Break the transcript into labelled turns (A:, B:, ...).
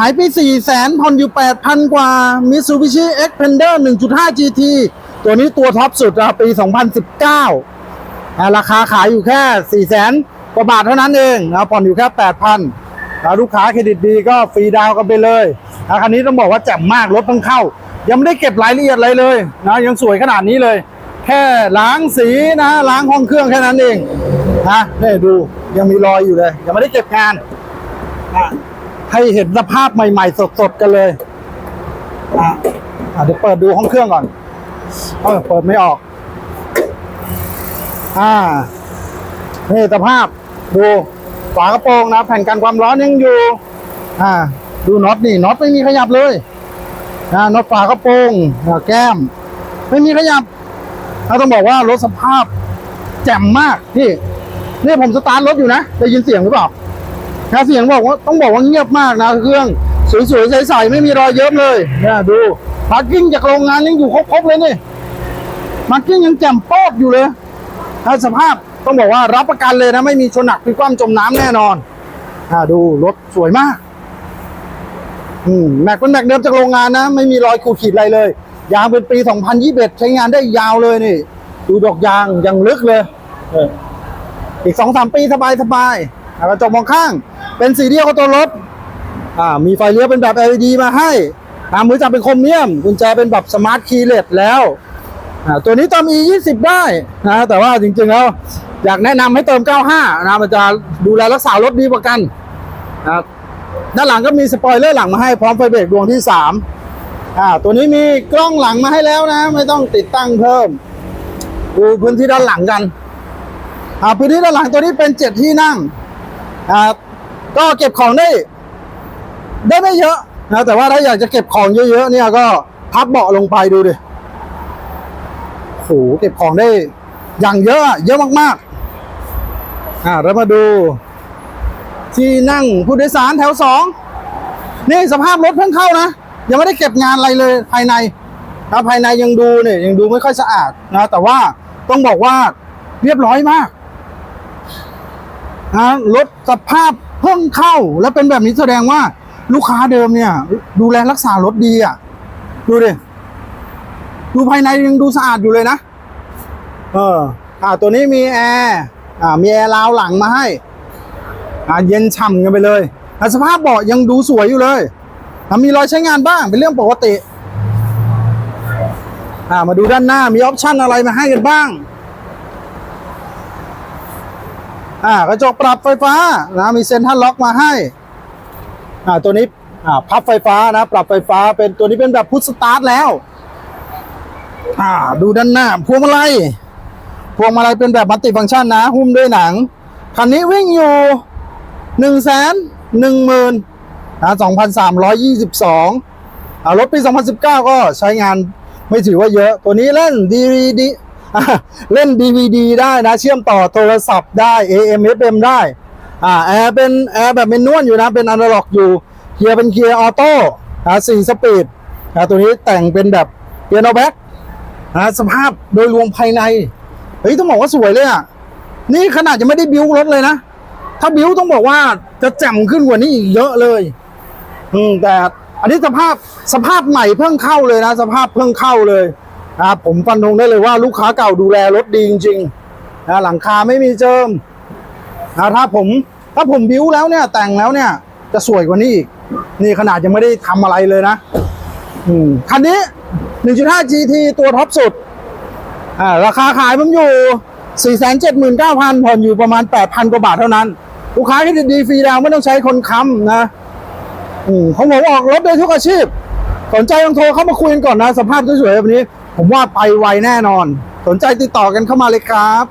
A: หายไป4 0 0แสนผ่อนอยู่ 8,000 กว่า Mitsubishi Xpander 1.5 GT ตัวนี้ตัวท็อปสุดปี 2019 ราคาขายอยู่แค่ 4 0 0แสนกว่าบาทเท่านั้นเองนะผ่อนอยู่แค่ 8,000ล้วลูกค้าเครดิตดีก็ฟรีดาวกันไปเลยนะคันนี้ต้องบอกว่าแจ่มมากรถเพิ่งเข้า ยังไม่ได้เก็บรายละเอียดอะไรเลยนะยังสวยขนาดนี้เลย แค่ล้างสีนะล้างห้องเครื่องแค่นั้นเองนะนี่ดูยังมีรอยอยู่เลย ยังไม่ได้เก็บงานอะ ให้เห็นสภาพใหม่ๆ สดๆ กันเลยอะอะเดี๋ยวเปิดดูห้องเครื่องก่อนเออเปิดไม่ออก อ่านี่สภาพ ดู ฝากระโปรงนะ แผ่นกันความร้อนยังอยู่ อ่า ดูน็อตนี่น็อตไม่มีขยับเลยอ่าน็อตฝากระโปรงแก้ม ไม่มีขยับถ้าต้องบอกว่ารถสภาพ แจ่มมากนี่นี่ผมสตาร์ทรถอยู่นะ ได้ยินเสียงหรือเปล่า นะเสียงบอกว่าต้องบอกว่าเงียบมากนะเครื่องสวยๆใสๆไม่มีรอยเยิ้มเลยเนี่ยดูพาร์กิ้งจากโรงงานยังอยู่ครบๆเลยนี่พาร์กิ้งยังแจ่มป๊กอยู่เลยถ้าสภาพต้องบอกว่ารับประกันเลยนะไม่มีชนหนักพลิกคว่ำจมน้ำแน่นอนอ่าดูรถสวยมาก อืมแม็กเป็นแม็กเดิมจากโรงงานนะ ไม่มีรอยขูดขีดอะไรเลย ยางเป็นปี 2021 ใช้งานได้ยาวเลยนี่ ดูดอกยางยังลึกเลยเอออีกสองสามปีสบายสบายๆอ่ากระจกมองข้าง เป็นสีเดียวกับตัวรถ อ่า มีไฟเลี้ยวเป็นแบบ LED มาให้อ่ามือจับเป็นโครเมียม กุญแจเป็นแบบสมาร์ทคีย์เลสแล้วอ่าตัวนี้เติม E 20ได้นะ แต่ว่าจริงๆแล้วอยากแนะนำให้เติม 95 นะ มันจะดูแลรักษารถดีกว่ากันนะครับด้านหลังก็มีสปอยเลอร์หลังมาให้พร้อมไฟเบรกดวงที่ 3 อ่า ตัวนี้มีกล้องหลังมาให้แล้วนะ ไม่ต้องติดตั้งเพิ่ม ดูพื้นที่ด้านหลังกัน อ่า พื้นที่ด้านหลังตัวนี้เป็นเจ็ดที่นั่ง อ่า ก็เก็บของได้ได้ไม่เยอะนะแต่ว่าถ้าอยากจะเก็บของเยอะๆเนี่ยก็พับเบาะลงไปดูดิโหเก็บของได้อย่างเยอะ เยอะมากๆอ่าเรามาดู ที่นั่งผู้โดยสารแถวสองนี่สภาพรถเพิ่งเข้านะยังไม่ได้เก็บงานอะไรเลยภายในนะภายในยังดูเนี่ยยังดูไม่ค่อยสะอาดนะแต่ว่าต้องบอกว่าเรียบร้อยมากนะรถสภาพ พิ่งเข้าแล้วเป็นแบบนี้แสดงว่าลูกค้าเดิมเนี่ย ดูแลรักษารถดีอะ ดูดิ ดูภายในยังดูสะอาดอยู่เลยนะ เออ อ่า ตัวนี้มีแอร์ อ่า มีแอร์ราวหลังมาให้ อ่า เย็นฉ่ำกันไปเลยอ่สภาพเบาะยังดูสวยอยู่เลยมีรอยใช้งานบ้างเป็นเรื่องปกติ อ่า มาดูด้านหน้ามีออปชั่นอะไรมาให้กันบ้าง อ่ากระจกปรับไฟฟ้านะมีเซ็นทรัลล็อกมาให้อ่าตัวนี้อ่าพับไฟฟ้านะ ปรับไฟฟ้าเป็นตัวนี้เป็นแบบพุทสตาร์ทแล้วอ่าดูด้านหน้า พวงมาลัยพวงมาลัยเป็นแบบมัลติฟังก์ชันนะ หุ้มด้วยหนัง คันนี้วิ่งอยู่หนึ่งแสนหนึ่งหมื่นนะสองพันสามร้อยยี่สิบสองอ่ารถปี2019ก็ใช้งานไม่ถือว่าเยอะ ตัวนี้เล่นดีดี เล่น DVD ได้นะ เชื่อมต่อโทรศัพท์ได้ AM FM ได้อ่าแอร์เป็นแอร์แบบเป็นนวลอยู่นะ เป็นอนาล็อกอยู่เกียร์เป็นเกียร์ออโต้อ่าสี่สปีดอ่าตัวนี้แต่งเป็นแบบเปียโนแบ็กอ่าสภาพโดยรวมภายใน เฮ้ย ต้องบอกว่าสวยเลยอะ นี่ขนาดยังไม่ได้บิ้วรถเลยนะ ถ้าบิ้วต้องบอกว่าจะแจ่มขึ้นกว่านี้อีกเยอะเลย อืมแต่อันนี้สภาพสภาพใหม่เพิ่งเข้าเลยนะ สภาพเพิ่งเข้าเลย นะครับผมฟันธงได้เลยว่าลูกค้าเก่าดูแลรถดีจริงๆนะหลังคาไม่มีเจิมนะถ้าผมถ้าผมบิ้วแล้วเนี่ยแต่งแล้วเนี่ย จะสวยกว่านี้อีก นี่ขนาดยังไม่ได้ทำอะไรเลยนะอืมคันนี้ 1.5 GT ตัวท็อปสุดอ่าราคาขายผมอยู่ 479,000ผ่อนอยู่ประมาณ 8,000 กว่าบาทเท่านั้น ลูกค้าที่ดีฟรีดาวไม่ต้องใช้คนค้ำนะอืมของผมออกรถได้ทุกอาชีพ สนใจลองโทรเข้ามาคุยกันก่อนนะ สภาพสวยๆแบบนี้ ผมว่าไปไวแน่นอน สนใจติดต่อกันเข้ามาเลยครับ